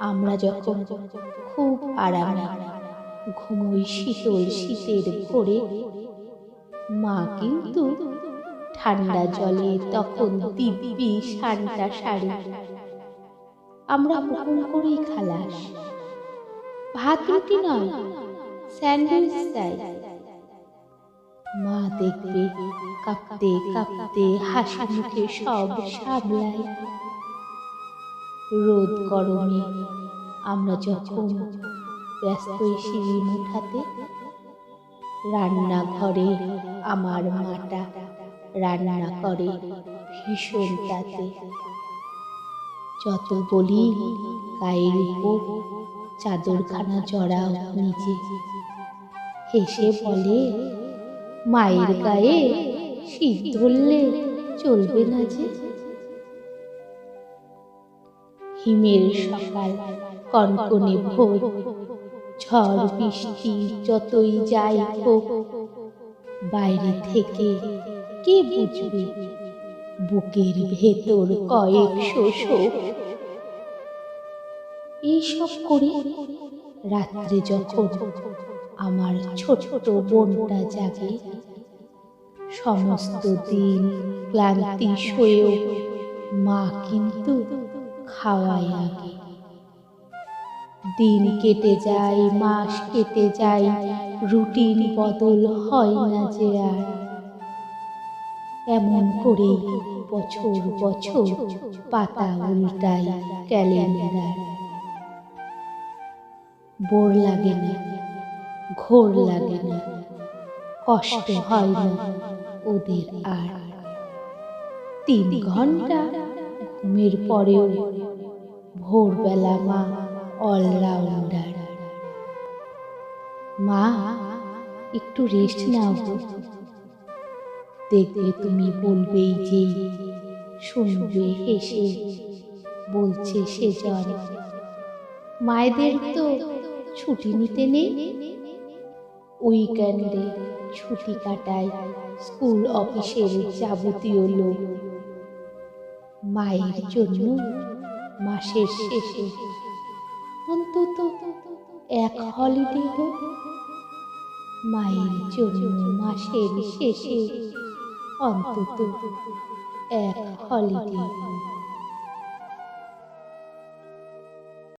আমরা যখন খুব আরামে ঘুমোই শীতল শীতের ভোরে, মা কিন্তু ঠান্ডা জলে তখন দিব্যি সারিটা সারি আমরা হুকুম করেই খালাস। ভাত রুটি নয় স্যান্ডউইচ চাই। মা দেখবে কাঁপতে কাঁপতে হাসি মুখে সব সামলায়। রোদ গরমে আমরা যখন ব্যস্ত সিঁড়ি মুঠাতে, রান্নাঘরে আমার মাটা রান্না করে ভীষণ তাতে। যত বলি গায়ের উপর, চাদরখানা জড়াও নিজে। হেসে বলে, মায়ের গায়ে শীত ধরলে চলবে না যে। হিমের সকাল, কনকনে ভোর, ঝড় বৃষ্টি যতই যাই হোক, বাইরে থেকে কে বুঝবে বুকের ভেতর কয়েকশো শোক এইসব করে রাত্রে যখন আমার ছোট বোনটা জাগে, সমস্ত দিন ক্লান্তি সয়েও মা কিন্তু খাওয়ায় আগে। দিন কেটে যায়, মাস কেটে যায় রুটিন বদল হয় না যে আর। এমন করে বছর বছর পাতা উল্টাই ক্যালেন্ডার। বোর লাগে না, ঘোর লাগে না, কষ্ট হয় না ওদের আর। তিন ঘণ্টা ঘুমের পরেও ভোরবেলা মা অলরাউন্ডার। মা, একটু রেস্ট নাও। দেখবে তুমি বলবেই যে শুনবে, হেসে বলছে সে জন মায়েদের তো ছুটি নিতে নেই। উইকেন্ডে ছুটি কাটায় স্কুল অফিসের যাবতীয় লোক। মায়ের জন্য মাসের শেষে। অন্তত এক হলিডে হোক মায়ের জন্য মাসের শেষে অন্তত এক হলিডে।